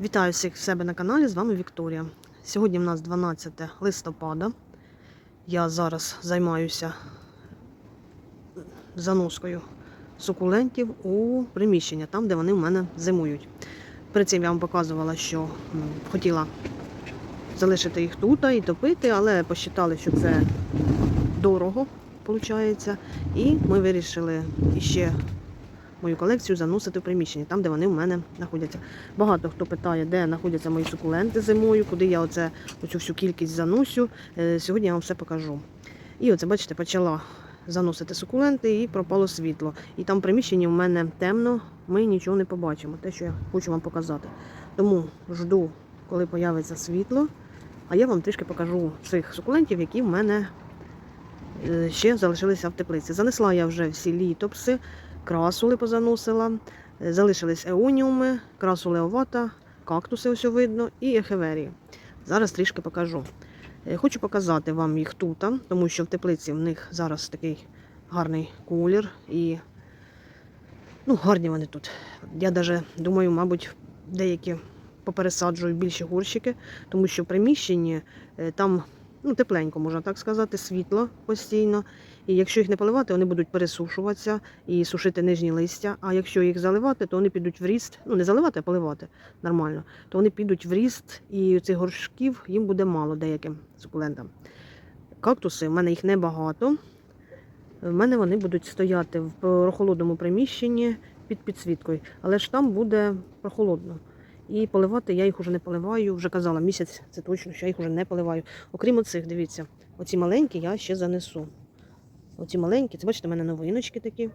Вітаю всіх в себе на каналі, з вами Вікторія. Сьогодні в нас 12 листопада. Я зараз займаюся заноскою сукулентів у приміщення, там, де вони в мене зимують. Перед цим я вам показувала, що хотіла залишити їх тут і топити, але посчитали, що це дорого, виходить. І ми вирішили іще мою колекцію заносити в приміщення, там, де вони в мене знаходяться. Багато хто питає, де знаходяться мої сукуленти зимою, куди я оце, оцю всю кількість заносю. Е, Сьогодні я вам все покажу. І оце, бачите, почала заносити сукуленти і пропало світло. І там в приміщенні в мене темно, ми нічого не побачимо, те, що я хочу вам показати. Тому жду, коли появиться світло, а я вам трішки покажу цих сукулентів, які в мене е, ще залишилися в теплиці. Занесла я вже всі літопси, красули позаносила, е, залишились еоніуми, красули овата, кактуси ось видно і ехеверії. Зараз трішки покажу. Е, Хочу показати вам їх тут, тому що в теплиці в них зараз такий гарний колір і ну, гарні вони тут. Я навіть думаю, мабуть, деякі попересаджую більші горщики, тому що в приміщенні е, там ну, тепленько, можна так сказати, світло постійно. І якщо їх не поливати, вони будуть пересушуватися і сушити нижні листя. А якщо їх заливати, то вони підуть в ріст. Ну, не заливати, а поливати нормально, то вони підуть в ріст, і цих горшків їм буде мало деяким сукулентам. Кактуси, в мене їх небагато. В мене вони будуть стояти в прохолодному приміщенні під підсвіткою, але ж там буде прохолодно. І поливати я їх вже не поливаю. Вже казала місяць, це точно, що я їх вже не поливаю. Окрім оцих, дивіться, оці маленькі я ще занесу. Оці маленькі, це бачите, в мене новиночки такі.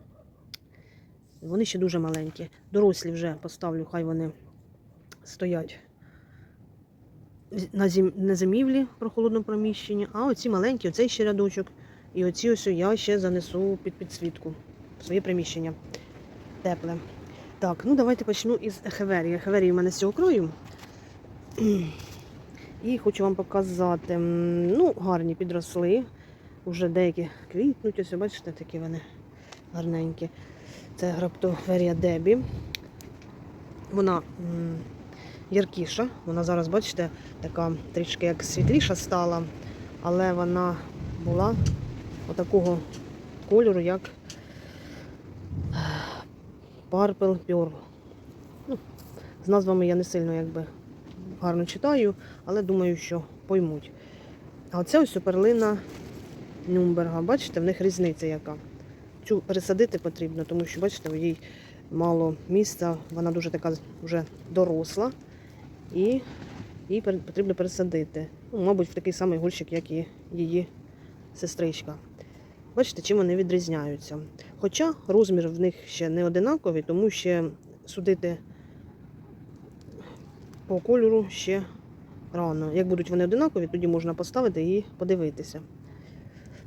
Вони ще дуже маленькі. Дорослі вже поставлю, хай вони стоять на, зим... на зимівлі в прохолодному приміщенні. А оці маленькі, оцей ще рядочок. І оці ось я ще занесу під підсвітку в своє приміщення. Тепле. Так, ну давайте почну із ехеверії. Ехеверії в мене з цього крою. І хочу вам показати. Ну, гарні підросли. Уже деякі квітнуть, ось бачите, такі вони гарненькі. Це граптоферія Дебі. Вона яркіша. Вона зараз, бачите, така трішки як світліша стала, але вона була отакого кольору, як Purple Pearl. Ну, з назвами я не сильно якби гарно читаю, але думаю, що поймуть. А оце ось перлина Нюмберга. Бачите, в них різниця яка. Цю пересадити потрібно, тому що, бачите, у їй мало місця, вона дуже така вже доросла. І пер- потрібно пересадити. Ну, мабуть, в такий самий горщик, як і її сестричка. Бачите, чим вони відрізняються. Хоча розмір в них ще не одинаковий, тому ще судити по кольору ще рано. Як будуть вони одинакові, тоді можна поставити і подивитися.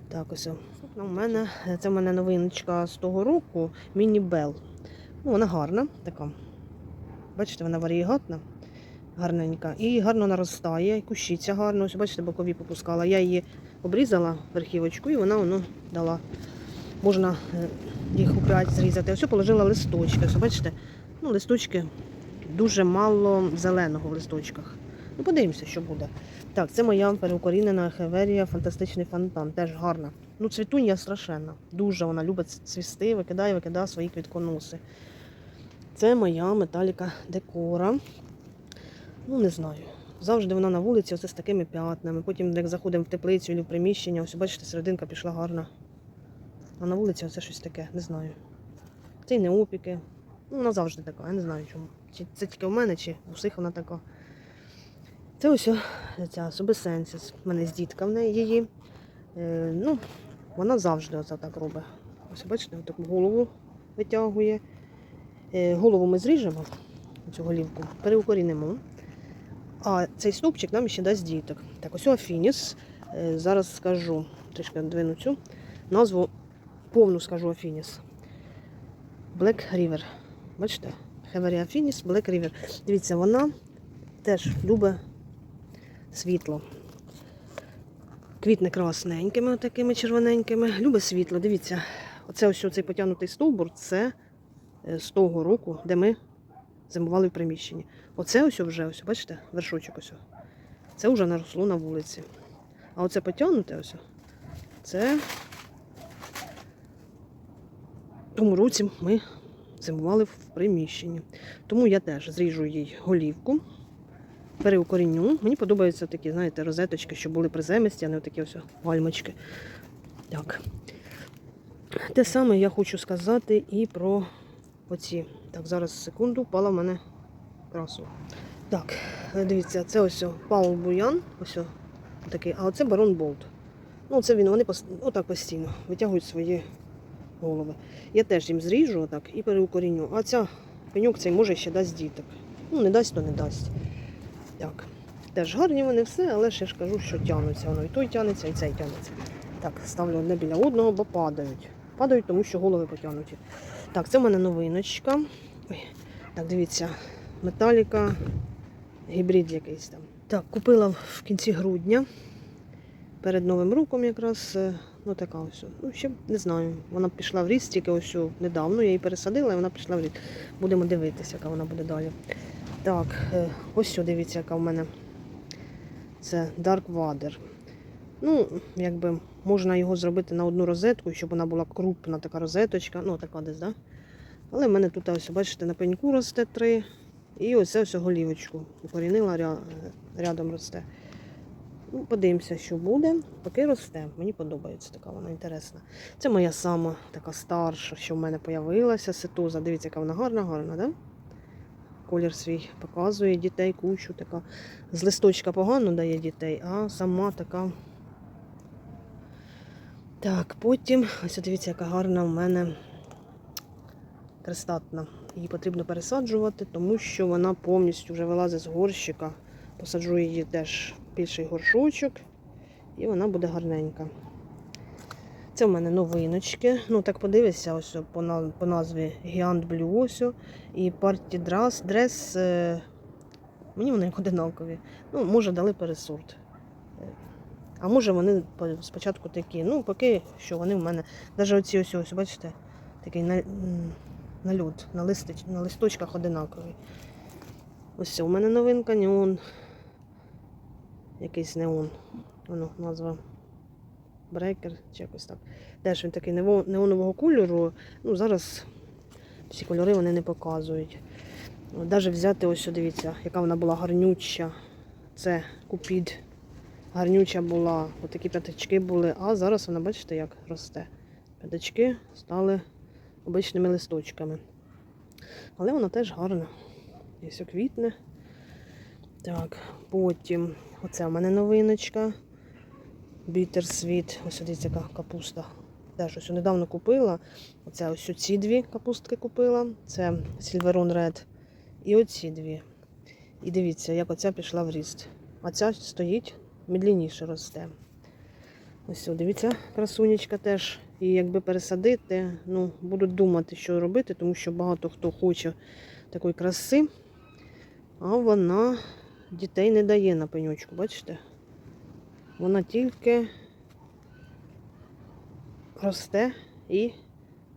Так, ось. У мене, це в мене новиночка з того року Міні Бел. Ну, вона гарна така. Бачите, вона варієгатна, гарненька. І гарно наростає, і кущиться гарно. Ось, бачите, бокові попускала. Я її обрізала верхівочку і вона воно дала. Можна е, їх у п'ять зрізати. Ось положила листочки. Ось, бачите, ну, листочки дуже мало зеленого в листочках. Ну, подивимося, що буде. Так, це моя переукорінена хеверія, фантастичний фонтан. Теж гарна. Ну, цвітунья страшенна. Дуже вона любить цвісти, викидає, викидає свої квітконоси. Це моя металіка декора. Ну, не знаю. Завжди вона на вулиці, оце з такими п'ятнами. Потім, як заходимо в теплицю чи в приміщення, ось бачите, серединка пішла гарна. А на вулиці оце щось таке, не знаю. Це й не опіки. Ну, вона завжди така, я не знаю чому. Чи це тільки в мене, чи у всіх вона така. Це ось ця Субесенсіс. У мене з дітка в неї її. Е, ну, вона завжди оце так робить. Ось бачите, таку голову витягує. Е, голову ми зріжемо, цю голівку, переукорінимо. А цей стовпчик нам ще дасть діток. Так, ось Афініс. Е, зараз скажу, трішки двину цю назву, повну скажу Афініс. Black River. Бачите? Хеверія Афініс, Black River. Дивіться, вона теж любить світло. Квітне красненькими, такими червоненькими. Любить світло. Дивіться, оце ось цей потягнутий стовбур, це е, з того року, де ми зимували в приміщенні. Оце ось вже, ось, бачите, вершочок ось. Це вже наросло на вулиці. А оце потягнуте ось. Це тому році ми зимували в приміщенні. Тому я теж зріжу їй голівку, переукоріню. Мені подобаються такі, знаєте, розеточки, що були приземисті, а не такі ось гальмочки. Так. Те саме я хочу сказати і про оці. Так, зараз секунду, впала в мене красу. Так, дивіться, це ось Паул Буян, ось такий, а оце Барон Болт. Ну, це він, вони отак постійно витягують свої голови. Я теж їм зріжу отак і переукоріню. А ця пеньок цей може ще дасть діток. Ну, не дасть, то не дасть. Так. Теж гарні вони все, але ще ж кажу, що тягнуться. Воно і той тягнеться, і цей тягнеться. Так, ставлю одне біля одного, бо падають. Падають, тому що голови потягнуті. Так, це в мене новиночка. Ой, так, дивіться, металіка, гібрид якийсь там. Так, купила в кінці грудня. Перед Новим роком якраз. е, Ну, така ось. Ну, ще не знаю. Вона пішла в ріст тільки ось недавно. Я її пересадила і вона пішла в ріст. Будемо дивитися, яка вона буде далі. Так, е, ось дивіться, яка в мене. Це Dark Water. Ну, якби можна його зробити на одну розетку, щоб вона була крупна така розеточка. Ну, така десь, да? Але в мене тут, ось, бачите, на пеньку росте три. І ось ось голівочку. Укорінила рядом росте. Ну, подивимося, що буде. Поки росте. Мені подобається така вона інтересна. Це моя сама така старша, що в мене з'явилася ситоза. Дивіться, яка вона гарна, гарна, да? Колір свій показує дітей, кучу така. З листочка погано дає дітей, а сама така. Так, потім, ось дивіться, яка гарна в мене крестатна. Її потрібно пересаджувати, тому що вона повністю вже вилазить з горщика. Посаджу її теж більший горшочок, і вона буде гарненька. Це в мене новиночки. Ну, так подивися, ось по, назві Гіант Блю ось. І Party Dress. Дрес. Мені вони одинакові. Ну, може, дали пересорт. Е, А може вони спочатку такі. Ну, поки що вони в мене. Навіть оці ось, ось бачите, такий на, на, листич, на листочках одинаковий. Ось у мене новинка, неон. Якийсь неон. Воно назва. Брекер чи якось так. Теж він такий неонового кольору. Ну, зараз всі кольори вони не показують. Навіть взяти ось, дивіться, яка вона була гарнюча. Це купід. Гарнюча була, отакі п'ятачки були, а зараз вона, бачите, як росте. П'ятачки стали обичними листочками. Але вона теж гарна. Ось квітне. Так, потім оце в мене новиночка. Бітерсвіт. Ось дивіться, яка капуста. Теж ось недавно купила. Оце ось ці дві капустки купила. Це Silveron Red. І оці дві. І дивіться, як оця пішла в ріст. А ця стоїть медленніше росте. Ось, дивіться, красунечка теж. І якби пересадити, ну, будуть думати, що робити, тому що багато хто хоче такої краси, а вона дітей не дає на пеньочку, бачите? Вона тільки росте і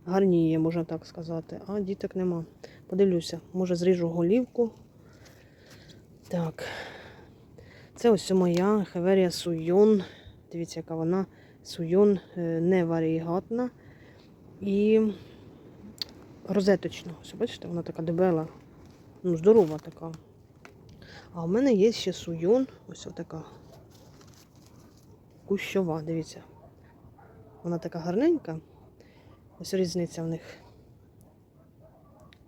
гарніє, можна так сказати, а діток нема. Подивлюся, може зріжу голівку. Так. Це ось моя хеверія суйон. Дивіться, яка вона суйон е, не варігатна і розеточна. Ось, бачите, вона така дебела, ну, здорова така. А в мене є ще суйон, ось така кущова, дивіться. Вона така гарненька. Ось різниця в них.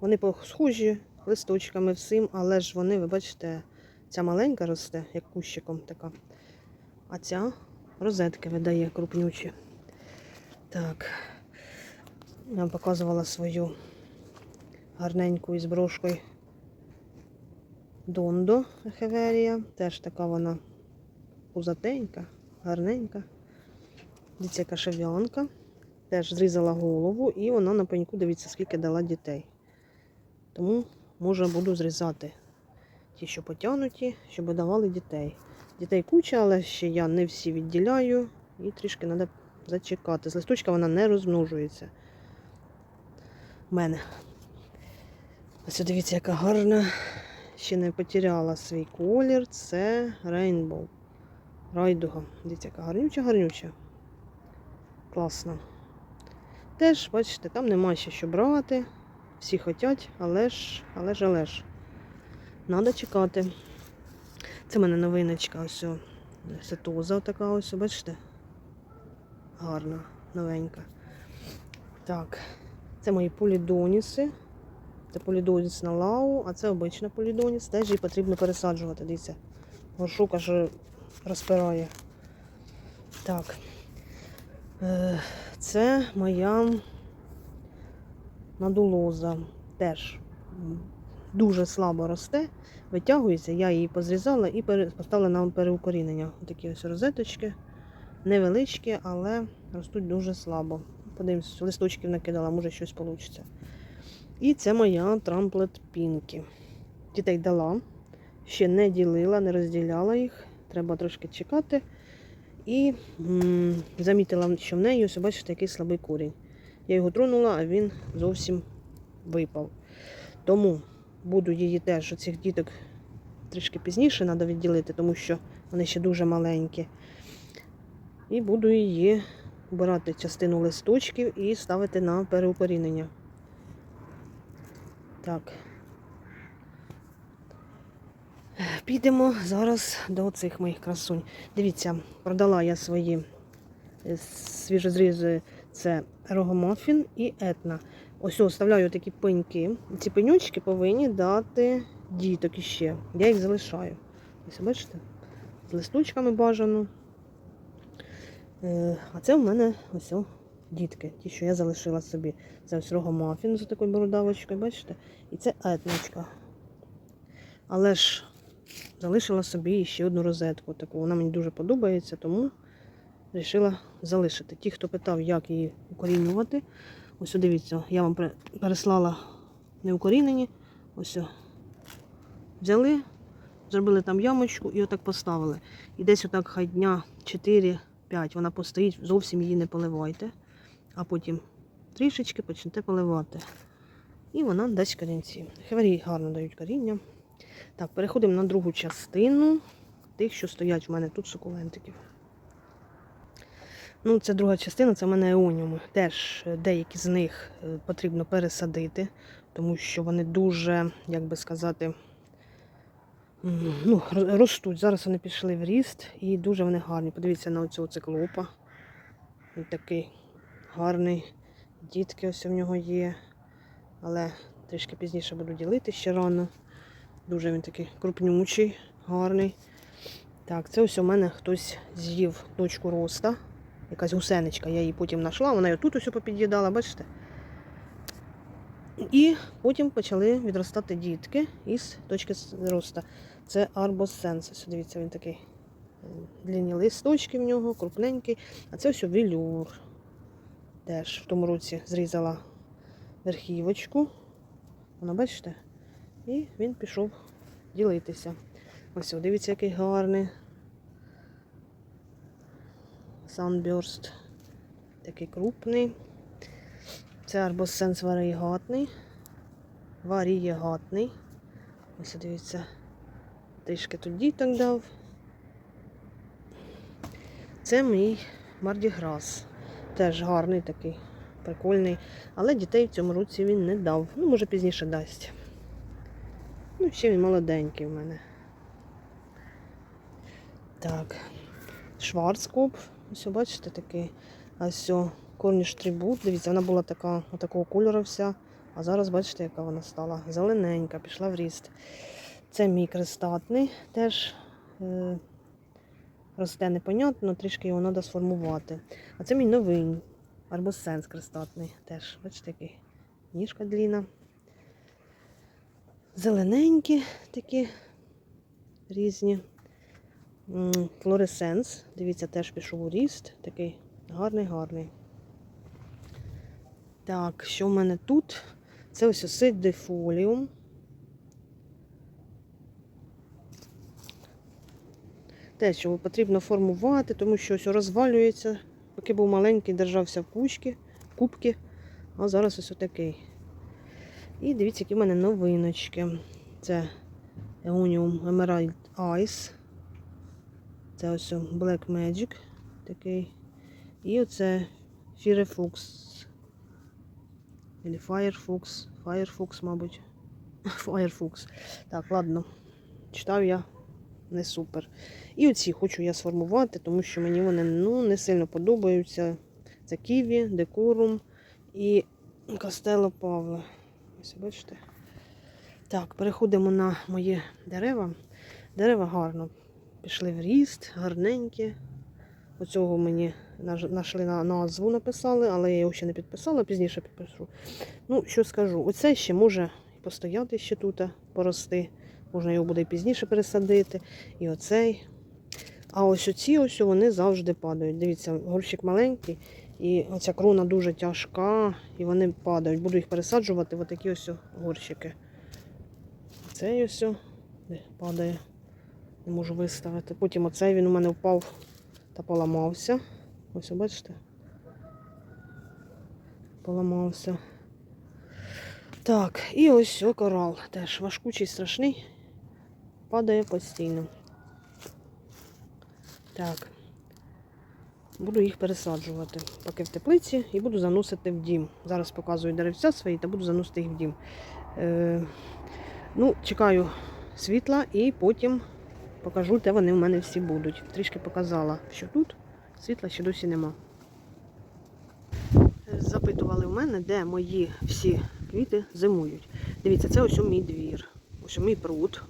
Вони схожі листочками всім, але ж вони, ви бачите, ця маленька росте, як кущиком така. А ця розетки видає крупнючі. Так. Я вам показувала свою гарненьку із брошкою Дондо Хеверія. Теж така вона пузатенька, гарненька. Дивіться, яка шев'янка. Теж зрізала голову і вона на пеньку, дивіться, скільки дала дітей. Тому, може, буду зрізати ті, що потягнуті, щоб давали дітей. Дітей куча, але ще я не всі відділяю. І трішки треба зачекати. З листочка вона не розмножується. У мене. Ось дивіться, яка гарна. Ще не потеряла свій колір. Це Rainbow. Райдуга. Дивіться, яка гарнюча, гарнюча. Класно. Теж, бачите, там нема ще що брати. Всі хочуть, але ж, але ж, але ж. Надо чекати. Це в мене новиночка, ось. Сетоза така ось, бачите? Гарна, новенька. Так, це мої полідоніси. Це полідоніс на лау, а це обична полідоніс. Теж її потрібно пересаджувати. Дивіться. Горшок аж розпирає. Так. Е, Це моя надулоза. Теж дуже слабо росте, витягується. Я її позрізала і поставила на переукорінення. Такі ось розеточки. Невеличкі, але ростуть дуже слабо. Подивимось, листочків накидала, може щось вийде. І це моя трамплет Пінкі. Дітей дала, ще не ділила, не розділяла їх. Треба трошки чекати. І м, замітила, що в неї, ось бачите, який слабий корінь. Я його тронула, а він зовсім випав. Тому буду її теж оцих діток трішки пізніше треба відділити, тому що вони ще дуже маленькі. І буду її брати частину листочків і ставити на переукорінення. Так. Підемо зараз до цих моїх красунь. Дивіться, продала я свої е, свіжозрізи. Це рогомафін і етна. Ось оставляю такі пеньки. Ці пеньочки повинні дати діток іще. Я їх залишаю. Ось бачите? З листочками бажано. Е, А це в мене ось дітки, ті, що я залишила собі. Це ось рогомафін з такою бородавочкою, бачите? І це етночка. Але ж залишила собі ще одну розетку. Таку. Вона мені дуже подобається, тому вирішила залишити. Ті, хто питав, як її укорінювати, ось дивіться, я вам переслала неукорінені. Ось взяли, зробили там ямочку і отак поставили. І десь отак хай дня 4-5 вона постоїть, зовсім її не поливайте, а потім трішечки почнете поливати. І вона дасть корінці. Хеварі гарно дають коріння. Так, переходимо на другу частину тих, що стоять в мене тут сукулентиків. Ну, це друга частина, це в мене еоніуми. Теж деякі з них е, потрібно пересадити, тому що вони дуже, як би сказати, ну, ростуть. Зараз вони пішли в ріст і дуже вони гарні. Подивіться на оцього циклопа. Він такий гарний. Дітки ось в нього є. Але трішки пізніше буду ділити ще рано. Дуже він такий крупнючий, гарний. Так, це ось у мене хтось з'їв дочку роста. Якась гусеничка, я її потім знайшла, вона її тут ось попід'їдала, бачите? І потім почали відростати дітки із точки росту. Це арбосенс. Дивіться, він такий е, длинні листочки в нього, крупненький. А це все велюр. Теж в тому році зрізала верхівочку. Вона, бачите? І він пішов ділитися. Ось, дивіться, який гарний. Sunburst. Такий крупний. Це арбосенс варієгатний. Варієгатний. Ось дивіться. Трішки тут діток дав. Це мій мардіграс. Теж гарний такий, прикольний. Але дітей в цьому році він не дав. Ну, може, пізніше дасть. Ну, ще він молоденький в мене. Так. Шварцкоп. Ось, бачите, такий. Ось корніш трибут. Дивіться, вона була така, такого кольору вся. А зараз бачите, яка вона стала. Зелененька, пішла в ріст. Це мій крестатний. Теж е, росте непонятно, трішки його треба сформувати. А це мій новий арбосенс крестатний. Теж, бачите, який ніжка дліна. Зелененькі такі різні. Флоресенс. Дивіться, теж пішов у ріст. Такий гарний, гарний. Так, що в мене тут? Це ось осидифоліум. Те, що потрібно формувати, тому що ось розвалюється. Поки був маленький, держався в кучки, кубки, а зараз ось отакий. І дивіться, які в мене новиночки. Це Eonium Emerald Ice. Це ось Black Magic такий. І оце Firefox. Или Firefox. Firefox, мабуть. Firefox. Так, ладно. Читаю я не супер. І оці хочу я сформувати, тому що мені вони ну, не сильно подобаються. Це Ківі, Декорум і Кастело Павле. Ось бачите. Так, переходимо на мої дерева. Дерева гарно пішли в ріст, гарненькі. Оцього мені нашли на назву, написали, але я його ще не підписала, пізніше підпишу. Ну, що скажу, оце ще може постояти ще тут, порости. Можна його буде пізніше пересадити. І оцей. А ось оці ось вони завжди падають. Дивіться, горщик маленький, і оця крона дуже тяжка, і вони падають. Буду їх пересаджувати в отакі ось горщики. Цей ось падає. Не можу виставити. Потім оцей він у мене впав та поламався. Ось бачите? Поламався. Так, і ось о, корал. Теж важкучий, страшний. Падає постійно. Так. Буду їх пересаджувати. Поки в теплиці і буду заносити в дім. Зараз показую деревця свої та буду заносити їх в дім. Е, ну, чекаю світла і потім покажу, де вони в мене всі будуть. Трішки показала, що тут світла ще досі нема. Запитували в мене, де мої всі квіти зимують. Дивіться, це ось у мій двір, ось мій пруд.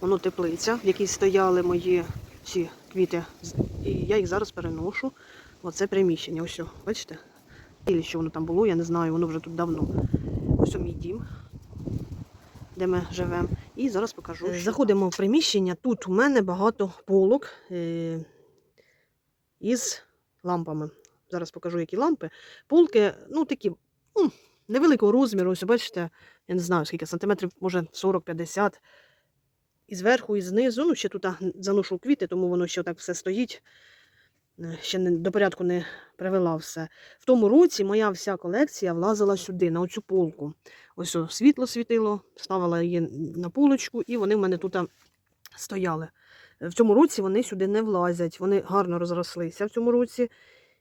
Воно теплиця, в якій стояли мої всі квіти. І я їх зараз переношу. в Оце приміщення. Ось, бачите? Или що воно там було, я не знаю, воно вже тут давно. Ось мій дім, де ми живемо. І зараз покажу. що Заходимо в приміщення. Тут у мене багато полок е- із лампами. Зараз покажу, які лампи. Полки, ну такі, ну, невеликого розміру. Ось бачите, я не знаю скільки сантиметрів, може 40-50. І зверху, і знизу. Ну, ще тут заношу квіти, тому воно ще так все стоїть. Е, Ще не, до порядку не привела все. В тому році моя вся колекція влазила сюди, на оцю полку. Ось світло світило, ставила її на полочку, і вони в мене тут стояли. Е, В цьому році вони сюди не влазять. Вони гарно розрослися в цьому році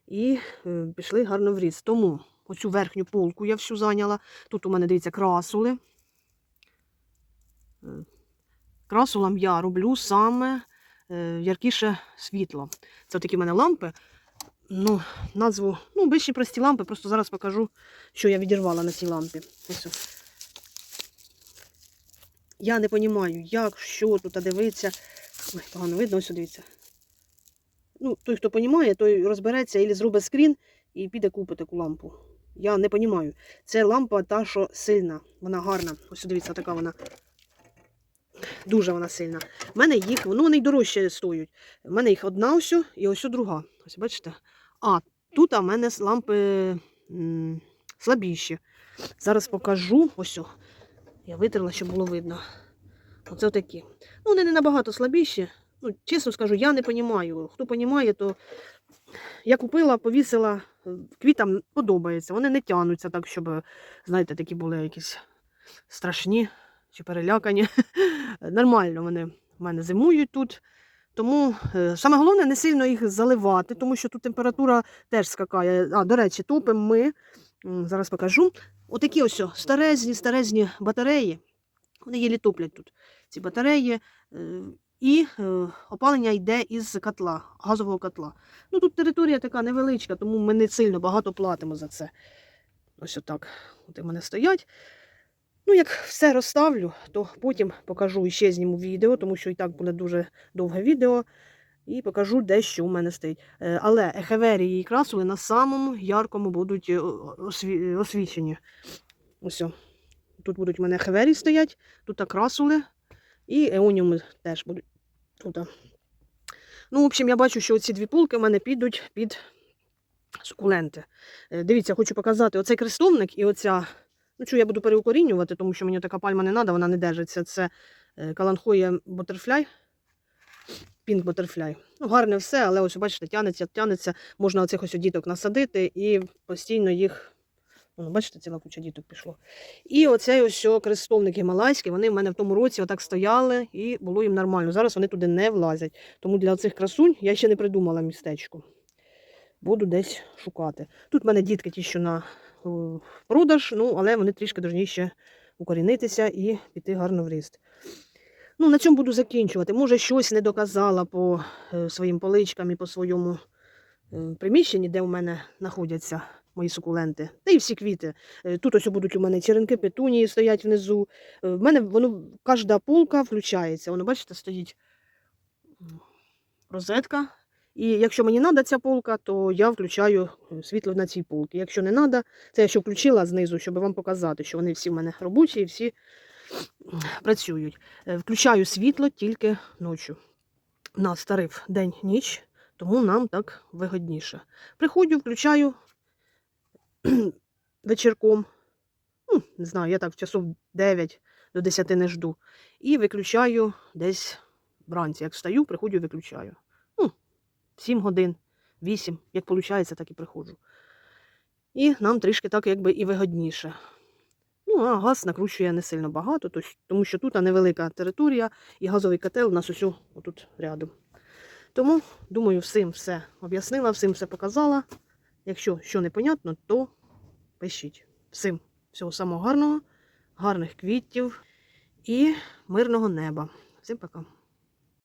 і е, пішли гарно в ріст. Тому оцю верхню полку я всю зайняла. Тут у мене, дивіться, красули. Красулам я роблю саме е, яркіше світло. Це такі в мене лампи. Ну, назву, ну, більші прості лампи, просто зараз покажу, що я відірвала на цій лампі. Ось. Я не розумію, як, що тут дивиться. Ой, погано видно, ось дивіться. Ну, той, хто розуміє, той розбереться і зробить скрін і піде купить таку лампу. Я не розумію. Це лампа та, що сильна, вона гарна. Ось дивіться, така вона. Дуже вона сильна. У мене їх, ну вони й дорожче стоять. У мене їх одна ось і ось друга. Ось бачите? А, тут в мене лампи слабіші. Зараз покажу. Ось. Я витерла, щоб було видно. Оце такі. Ну, вони не набагато слабіші. Ну, чесно скажу, я не розумію. Хто розуміє, то я купила, повісила, квітам подобається. Вони не тягнуться так, щоб, знаєте, такі були якісь страшні чи перелякані. Нормально вони в мене зимують тут. Тому е, саме головне не сильно їх заливати, тому що тут температура теж скакає. А, до речі, топимо ми. Зараз покажу. Отакі ось старезні, старезні батареї. Вони єлі топлять тут. Ці батареї. е, І е, опалення йде із котла, газового котла. Ну тут територія така невеличка, тому ми не сильно багато платимо за це. Ось отак. От у мене стоять. Ну, як все розставлю, то потім покажу і ще зніму відео, тому що і так буде дуже довге відео. І покажу, де що у мене стоїть. Е, Але ехеверії і красули на самому яркому будуть е, осві- освічені. Ось. Тут будуть у мене ехеверії стоять, тут красули і еоніуми теж будуть тут. Ну, в общем, я бачу, що ці дві полки в мене підуть під сукуленти. Е, Дивіться, хочу показати оцей крестовник і оця. Ну, що я буду переукорінювати, тому що мені така пальма не треба, вона не держиться. Це каланхоя Butterfly. Pink Butterfly. Ну, гарне все, але ось бачите, тянеться, тянеться. Можна оцих ось діток насадити і постійно їх Воно, бачите, ціла куча діток пішло. І оцей ось крестовник гімалайський, вони в мене в тому році отак стояли і було їм нормально. Зараз вони туди не влазять. Тому для цих красунь я ще не придумала містечко. Буду десь шукати. Тут в мене дітки ті, що на е, продаж, ну, але вони трішки повинні укорінитися і піти гарно в ріст. Ну, на цьому буду закінчувати. Може, щось не доказала по е, своїм поличкам і по своєму е, приміщенні, де у мене знаходяться мої сукуленти. Та й всі квіти. Е, Тут ось будуть у мене черенки, петунії стоять внизу. В мене воно кожна полка включається. Воно, бачите, стоїть розетка. І якщо мені треба ця полка, то я включаю е, світло на цій полці. Якщо не треба, це я ще включила знизу, щоб вам показати, що вони всі в мене робочі і всі працюють. Е, Включаю світло тільки ночі. Нас тариф день-ніч, тому нам так вигодніше. Приходжу, включаю вечірком. Ну, не знаю, я так часов 9 до 10 не жду. І виключаю десь вранці. Як встаю, приходжу, виключаю. Ну, 7 годин, 8, як виходить, так і приходжу. І нам трішки так якби і вигодніше. Ну, а газ накручує не сильно багато, тому що тут невелика територія і газовий котел у нас ось тут рядом. Тому, думаю, всім все об'яснила, всім все показала. Якщо що непонятно, то пишіть. Всім всього самого гарного, гарних квітів і мирного неба. Всім пока.